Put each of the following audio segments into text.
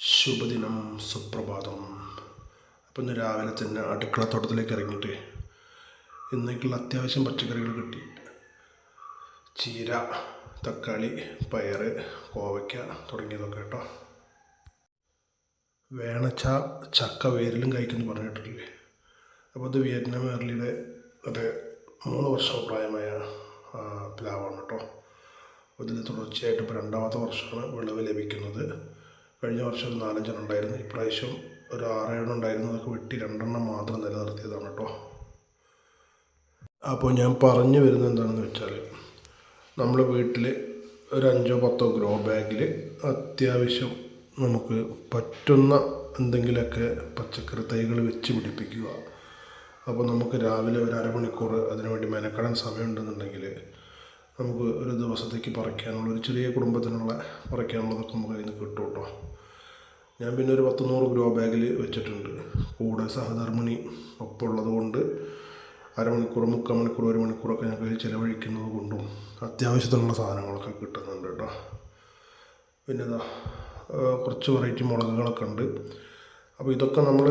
ശുഭദിനം സുപ്രഭാതം. അപ്പം ഇന്ന് രാവിലെ തന്നെ അടുക്കള തോട്ടത്തിലേക്ക് ഇറങ്ങിയിട്ട് ഇന്നേക്കുള്ള അത്യാവശ്യം പച്ചക്കറികൾ കിട്ടി. ചീര തക്കാളി പയർ കോവയ്ക്ക തുടങ്ങിയതൊക്കെ കേട്ടോ. വേണച്ച ചക്ക വേരിലും കഴിക്കുന്നു പറഞ്ഞിട്ടില്ലേ? അപ്പോൾ അത് വിയറ്റ്നാം എയർലിയുടെ അത് മൂന്ന് വർഷം പ്രായമായ പ്ലാവാണ് കേട്ടോ. അതിൽ തുടർച്ചയായിട്ട് ഇപ്പോൾ രണ്ടാമത്തെ വർഷമാണ് വിളവ് ലഭിക്കുന്നത്. കഴിഞ്ഞ വർഷം നാലഞ്ചെണ്ണം ഉണ്ടായിരുന്നു. ഇപ്രാവശ്യം ഒരു ആറേഴെണ്ണം ഉണ്ടായിരുന്നു. അതൊക്കെ വെട്ടി രണ്ടെണ്ണം മാത്രം നിലനിർത്തിയതാണ് കേട്ടോ. അപ്പോൾ ഞാൻ പറഞ്ഞു വരുന്നത് എന്താണെന്ന് വെച്ചാൽ നമ്മൾ വീട്ടിൽ ഒരു അഞ്ചോ പത്തോ ഗ്രോ ബാഗിൽ അത്യാവശ്യം നമുക്ക് പറ്റുന്ന എന്തെങ്കിലുമൊക്കെ പച്ചക്കറി തൈകൾ വെച്ച് പിടിപ്പിക്കുക. അപ്പോൾ നമുക്ക് രാവിലെ ഒരു അരമണിക്കൂർ അതിനുവേണ്ടി മെനക്കെടാൻ സമയമുണ്ടെന്നുണ്ടെങ്കിൽ നമുക്ക് ഒരു ദിവസത്തേക്ക് പറിക്കാനുള്ള ഒരു ചെറിയ കുടുംബത്തിനുള്ള പറിക്കാനുള്ളതൊക്കെ നമുക്ക് അതിൽ നിന്ന് കിട്ടും കേട്ടോ. ഞാൻ പിന്നെ ഒരു പത്ത് നൂറ് ഗ്രോ ബാഗിൽ വെച്ചിട്ടുണ്ട്. കൂടെ സഹധർമ്മിണി ഒപ്പമുള്ളത് കൊണ്ട് അരമണിക്കൂർ മുക്കാൽ മണിക്കൂർ ഒരു മണിക്കൂറൊക്കെ ഞാൻ കയ്യിൽ ചിലവഴിക്കുന്നത് കൊണ്ടും അത്യാവശ്യത്തിനുള്ള സാധനങ്ങളൊക്കെ കിട്ടുന്നുണ്ട് കേട്ടോ. പിന്നെ ഇതാ കുറച്ച് വെറൈറ്റി മുളകുകളൊക്കെ ഉണ്ട്. അപ്പോൾ ഇതൊക്കെ നമ്മൾ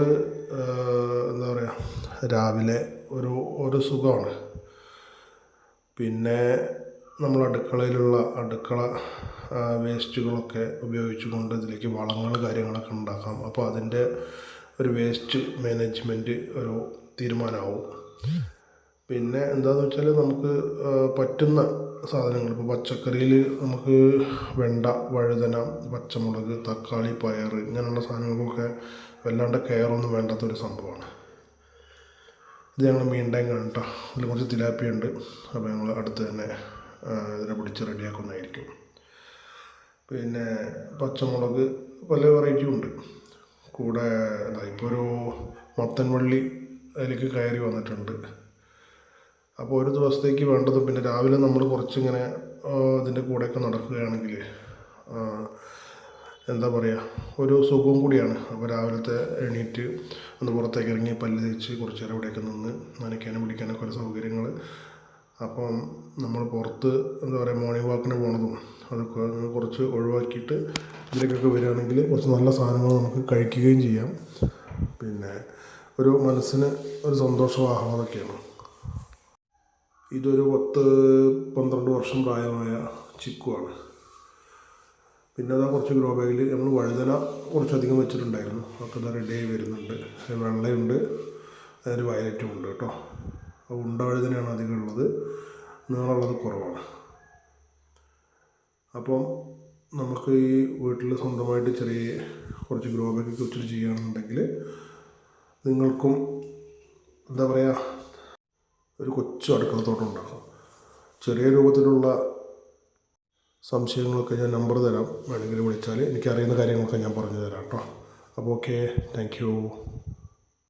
എന്താ പറയുക രാവിലെ ഒരു ഒരു സുഖമാണ്. പിന്നെ നമ്മൾ അടുക്കളയിലുള്ള അടുക്കള വേസ്റ്റുകളൊക്കെ ഉപയോഗിച്ചുകൊണ്ട് ഇതിലേക്ക് വളങ്ങൾ കാര്യങ്ങളൊക്കെ ഉണ്ടാക്കാം. അപ്പോൾ അതിന്റെ ഒരു വേസ്റ്റ് മാനേജ്മെന്റ് ഒരു തീരുമാനമാവും. പിന്നെ എന്താണെന്ന് വെച്ചാൽ നമുക്ക് പറ്റുന്ന സാധനങ്ങൾ ഇപ്പോൾ പച്ചക്കറിയിൽ നമുക്ക് വെണ്ട വഴുതന പച്ചമുളക് തക്കാളി പയർ ഇങ്ങനെയുള്ള സാധനങ്ങൾക്കൊക്കെ വല്ലാണ്ട് കെയറൊന്നും വേണ്ടാത്തൊരു സംഭവമാണ്. ഇത് ഞങ്ങൾ മീൻ ടൈം കേട്ടോ. അതിൽ കുറച്ച് തിലാപ്പിയുണ്ട്. അപ്പോൾ ഞങ്ങൾ അടുത്ത് തന്നെ ഇതിനെ പിടിച്ച് റെഡിയാക്കുന്നതായിരിക്കും. പിന്നെ പച്ചമുളക് പല വെറൈറ്റിയും ഉണ്ട്. കൂടെ ഇപ്പോൾ ഒരു മത്തൻ വള്ളി അതിലേക്ക് കയറി വന്നിട്ടുണ്ട്. അപ്പോൾ ഒരു ദിവസത്തേക്ക് വേണ്ടത് പിന്നെ രാവിലെ നമ്മൾ കുറച്ചിങ്ങനെ ഇതിന്റെ കൂടെയൊക്കെ നടക്കുകയാണെങ്കിൽ എന്താ പറയുക ഒരു സുഖവും കൂടിയാണ്. അപ്പോൾ രാവിലത്തെ എണീറ്റ് ഒന്ന് പുറത്തേക്ക് ഇറങ്ങി പല്ല് തേച്ച് കുറച്ച് നേരം ഇവിടെയൊക്കെ നിന്ന് നനയ്ക്കാനും പിടിക്കാനൊക്കെ ഒരു സൗകര്യങ്ങൾ അപ്പം നമ്മൾ പുറത്ത് എന്താ പറയുക മോർണിംഗ് വാക്കിന് പോണതും അതൊക്കെ കുറച്ച് ഒഴിവാക്കിയിട്ട് ഇതിലേക്കൊക്കെ വരികയാണെങ്കിൽ കുറച്ച് നല്ല സാധനങ്ങൾ നമുക്ക് കഴിക്കുകയും ചെയ്യാം. പിന്നെ ഒരു മനസ്സിന് ഒരു സന്തോഷവാഹം അതൊക്കെയാണ്. ഇതൊരു പത്ത് പന്ത്രണ്ട് വർഷം പ്രായമായ ചിക്കുവാണ്. പിന്നെ അതാ കുറച്ച് ഗ്രോ ബാഗിൽ നമ്മൾ വഴുതന കുറച്ചധികം വെച്ചിട്ടുണ്ടായിരുന്നു. ഇതാ റെഡി ആയി വരുന്നുണ്ട്. വെള്ളയുണ്ട്. അതിൽ വയലറ്റും ഉണ്ട് കേട്ടോ. അപ്പോൾ ഉണ്ട വഴുതനയാണ് അധികം ഉള്ളത്. നീളമുള്ളത് കുറവാണ്. അപ്പം നമുക്ക് ഈ വീട്ടിൽ സ്വന്തമായിട്ട് ചെറിയ കുറച്ച് ഗ്രോ ബാഗൊക്കെ വെച്ചിട്ട് ചെയ്യുകയാണെന്നുണ്ടെങ്കിൽ നിങ്ങൾക്കും എന്താ പറയുക ഒരു കൊച്ചു അടുക്കളത്തോട്ടം ഉണ്ടാക്കാം. ചെറിയ രൂപത്തിലുള്ള സംശയങ്ങളൊക്കെ ഞാൻ നമ്പർ തരാം. വേണമെങ്കിൽ വിളിച്ചാൽ എനിക്കറിയുന്ന കാര്യങ്ങളൊക്കെ ഞാൻ പറഞ്ഞു തരാം കേട്ടോ. അപ്പോൾ ഓക്കെ താങ്ക്